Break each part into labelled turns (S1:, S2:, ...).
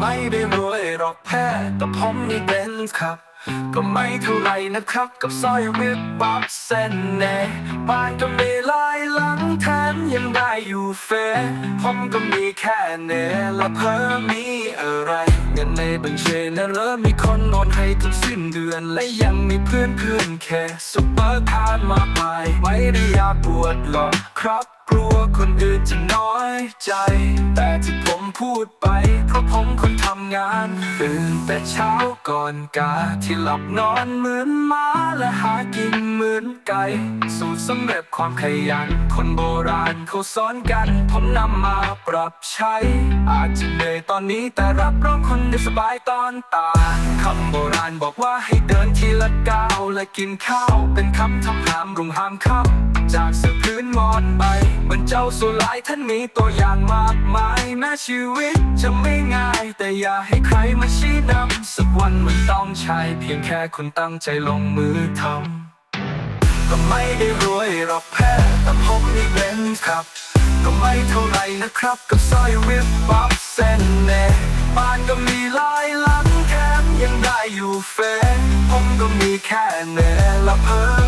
S1: ไม่ได้รวยหรอกแพ้แต่ผมมีเบนซ์ครับ ก็ไม่เท่าไรนะครับ กับสร้อยวิบวับเส้นเน่บ้านก็มีหลายหลังแถมยังได้อยู่เฟผมก็มีแค่เน่และเพิ่มมีอะไรเงินในบัญชีนั้นเริ่มมีคนโอนให้ทุกสิ้นเดือน และยังมีเพื่อนเพื่อนแค่ซุปเปอร์คาร์มากมายไม่ได้อยากปวดหรอกครับกลัว คนอื่นจะน้อยใจ แต่ที่ผมพูดไป เพราะผมคนทำงานตื่นแต่เช้าก่อนกาที่หลับนอนเหมือนม้าและหากินเหมือนไก่สูตรสำเร็จความขยัน คนโบราณเขาสอนกัน ผมนำมาปรับใช้ อาจจะเหนื่อยตอนนี้แต่รับรองคนได้สบายตอนตาคำโบราณบอกว่าให้เดินทีละก้าวและกินข้าว เป็นคำทำหามรุงหามคำ จากเสือพื้นมอนใบมือนเจ้าสุหลายท่านมีตัวอย่างมากมายแม้ชีวิตจะไม่ง่าย แต่อย่าให้ใครมาชี้นำสักวันมันต้องใช่เพียงแค่คุณตั้งใจลงมือทำก็ไม่ได้รวยหรอกแพ้แต่ผมมีเบนครับ ก็ไม่เท่าไรนะครับกับสร้อยวิบวับเส้นเน่บ้านก็มีหลายหลังแถมยังได้อยู่เฟผมก็มีแค่เน่ละเพอ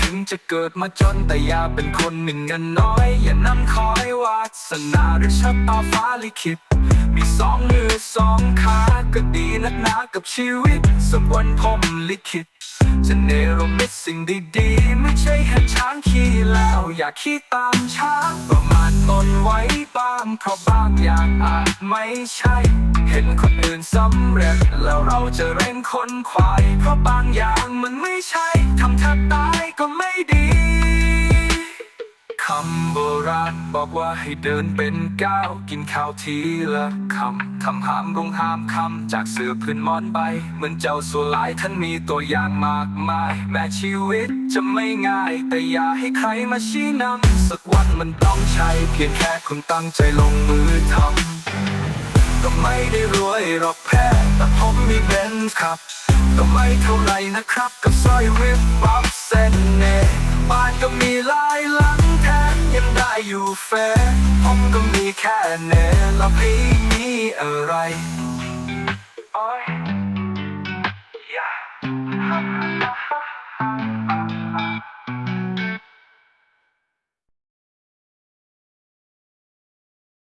S1: ถึงจะเกิดมาจนแต่อย่าเป็นคนหนึ่งเงินน้อย อย่านำคอยวาสนาหรือชะตาฟ้าลิขิตมีสองมือสองขาก็ดีนักหนากับชีวิตสักวันผมลิขิตจะเนรมิตสิ่งดีๆ ไม่ใช่เห็นช้างขี้แล้ว อยากขี้ตามช้างประมาทตนไว้บ้างเพราะ ไม่ใช่ เห็นคนอื่นสำเร็จ แล้วเราจะเร่งคนควายเพราะบางอย่างมันไม่ใช่ทำถ้าตายก็ไม่ดีคำโบราณบอกว่าให้เดินเป็นก้าวกินข้าวทีละคำคำหามรงหามคำจากเสือพื้นมอนใบเหมือนเจ้าสัวหลายท่านมีตัวอย่างมากมาย แม้ชีวิตจะไม่ง่าย แต่อย่าให้ใครมาชี้นำสักวันมันต้องใช่เพียงแค่คุณตั้งใจลงมือทำ ไม่ได้รวยหรอกแพ้แต่ผมมีเบนซ์ครับ ก็ไม่เท่าไรนะครับ กับสร้อยวิบบับเส้นเน่บ้านก็มีหลายหลังแถมยังได้อยู่แฟร์ผมก็มีแค่เน่แล้วพี่มีอะไร